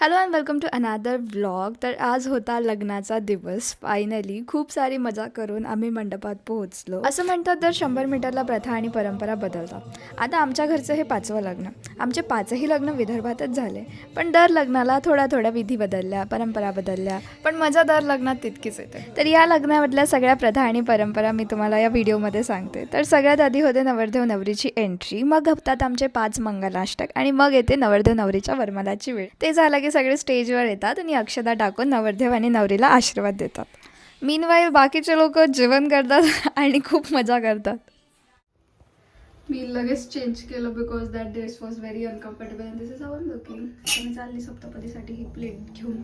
Hello and welcome to another vlog तर आज होता लग्नाचा दिवस फायनली खूप सारी मजा करून आम्ही मंडपात पोहोचलो. असं म्हणतात तर शंभर मीटरला प्रथा आणि परंपरा बदलतात. आता आमच्या घरचं हे पाचवं लग्न. आमचे पाचही लग्न विदर्भातच झाले. पण दर लग्नाला थोड्या थोड्या विधी बदलल्या परंपरा बदलल्या. पण मजा दर लग्नात तितकीच येते. तर या लग्नामधल्या सगळ्या प्रथा आणि परंपरा मी तुम्हाला या व्हिडिओमध्ये सांगते. तर सगळ्यात आधी होते नवरदेव नवरीची एंट्री मग हप्तात आमचे पाच मंगलाष्टक आणि मग येते नवरदेव नवरीच्या वरमालाची वेळ. ते झालं की सगळे स्टेजवर येतात आणि अक्षदा टाकून नवरदेव आणि नवरीला आशीर्वाद देतात. मीनवाईल बाकीचे लोक जेवण करतात आणि खूप मजा करतात. मी लगेच चेंज केलं because that dress was very uncomfortable this is our looking मी चालली सप्तपदीसाठी ही प्लेट घेऊन.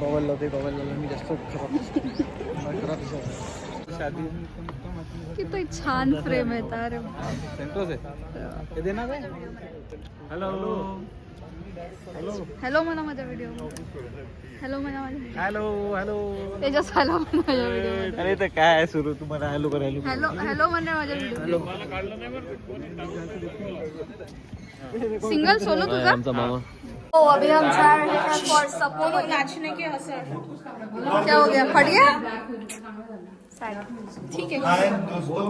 बवल मी जास्त खराब खराब शादी? किती छान फ्रेम आहे अरे सेंटोस आहे? हे देणार काय हॅलो हॅलो म्हणा माझ्या व्हिडिओ हॅलो म्हणा माझ्या हॅलो हॅलो तेजस हॅलो म्हणा माझ्या व्हिडिओ अरे तर काय सुरू? तुम्हाला हॅलो कर हॅलो हॅलो हॅलो म्हणा माझ्या व्हिडिओ सिंगल सोलो तुझा? आमचा मामा. ओ अभी हम जा रहे हैं फॉर सपोर्ट नाचने के असर. क्या हो गया? फट गया? ठीक है हाय दोस्तों.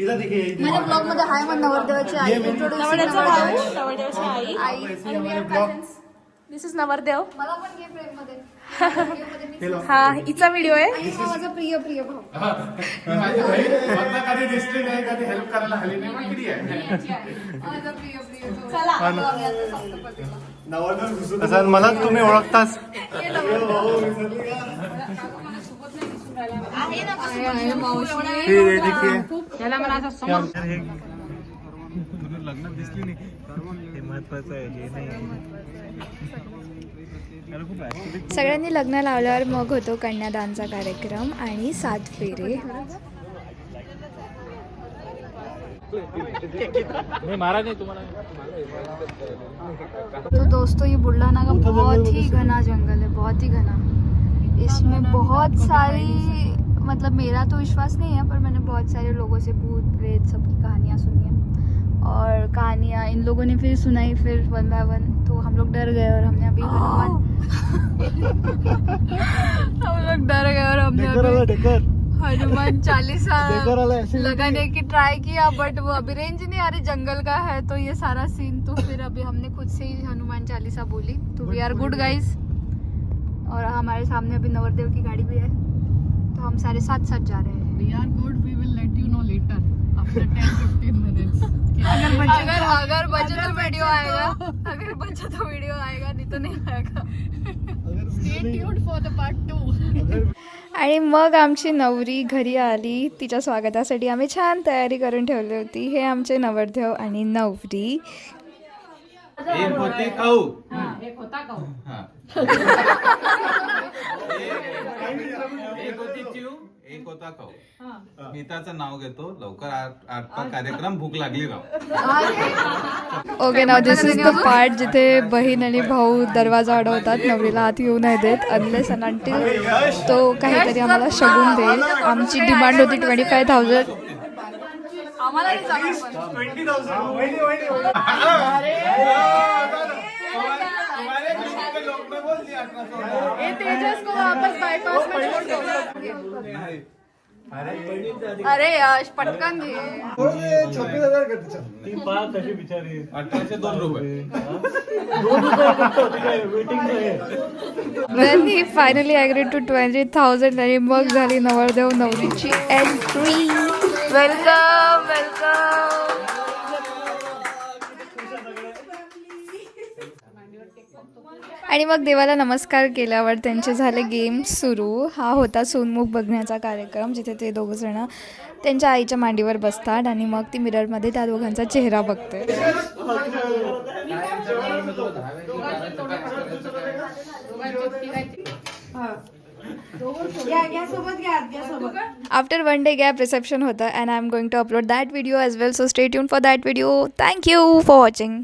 इधर देखिए माझ्या ब्लॉगमध्ये हाय मग नवरदेवाची आई. Introduce I. I. This is नवरदेव मला पण घे फ्रेममध्ये हा हिचा व्हिडिओ आहे. आणि हा माझा प्रिय प्रिय भाऊ. माझी बहीण स्वतः कधी दिसली नाही कधी हेल्प करायला हली नाही मग किती आहे. माझा प्रिय प्रिय भाऊ. चला. आम्ही आता सप्तपदीला. असं मला तुम्ही ओळखताच आहे, आहे, मावशी हे देखिए लग्नात दिसली नाही. हे महत्वाचं आहे हे नाही. सगळ्यांनी लग्न लावल्यावर मग होतो कन्यादानचा कार्यक्रम आणि सात फेरे. मी महाराज नाही तुम्हाला तो दोस्तों ये बुढ़ाना का बहुत ही घना जंगल है बहुत ही घना. इसमें बहुत सारी मतलब मेरा तो विश्वास नहीं है पर मैंने बहुत सारे लोगों से भूत प्रेत सबकी कहानियाँ सुनी हैं। और कहानियाँ इन लोगों ने फिर सुनाई फिर वन बाय वन तो हम लोग डर गए और हमने अभी हनुमान हम लोग डर गए और हमने अभी हनुमान चालीसा लगाने की ट्राई किया बट वो अभी रेंज नहीं आ रही जंगल का है तो ये सारा सीन तो फिर अभी हमने खुद से ही हनुमान चालीसा बोली तो वी आर गुड गाइस और हमारे सामने अभी नवरदेव की गाड़ी भी है। तो हम सारे साथ साथ जा रहे हैं good. We will let you know later after 10-15 minutes. अगर बचे अगर अगर बचे तो वीडियो आएगा अगर बचे तो वीडियो आएगा नहीं तो नहीं आएगा Stay tuned for the part 2. आणि मग आमची नवरी घरी आली तिच्या स्वागतासाठी आम्ही छान तयारी करून ठेवली होती हे आमचे नवरदेव आणि नवरी एक होती खाऊ एक होता हा. चिव होता खाऊ मिताचं नाव घेतो. लवकर आट- आटपा कार्यक्रम भूक लागली राव. Okay now this is the part जिथे बहीण आणि भाऊ दरवाजा अडवतात. नवरीला आत येऊ नाही देत अनलेस अनटिल तो काहीतरी आम्हाला शगून देईल. आमची डिमांड होती ट्वेंटी फाय थाउजंड तेजस को वापस बाईपास में छोड़ दो. अरे यश पटकन घे ती पहा कशी बिचारी. अठराशे दोन रुपये. Then he finally agree to twenty thousand आणि मग झाली नवरदेव नवरीची एंट्री वेलकम वेलकम आणि मग देवाला नमस्कार केल्यावर त्यांचे झाले गेम सुरू. हा होता सोनमुख बघण्याचा कार्यक्रम जिथे ते दोघंजणं त्यांच्या आईच्या मांडीवर बसतात आणि मग ती मिररमध्ये त्या दोघांचा चेहरा बघते after one day gap reception होतं and I am going to upload that video as well so stay tune for that video thank you for watching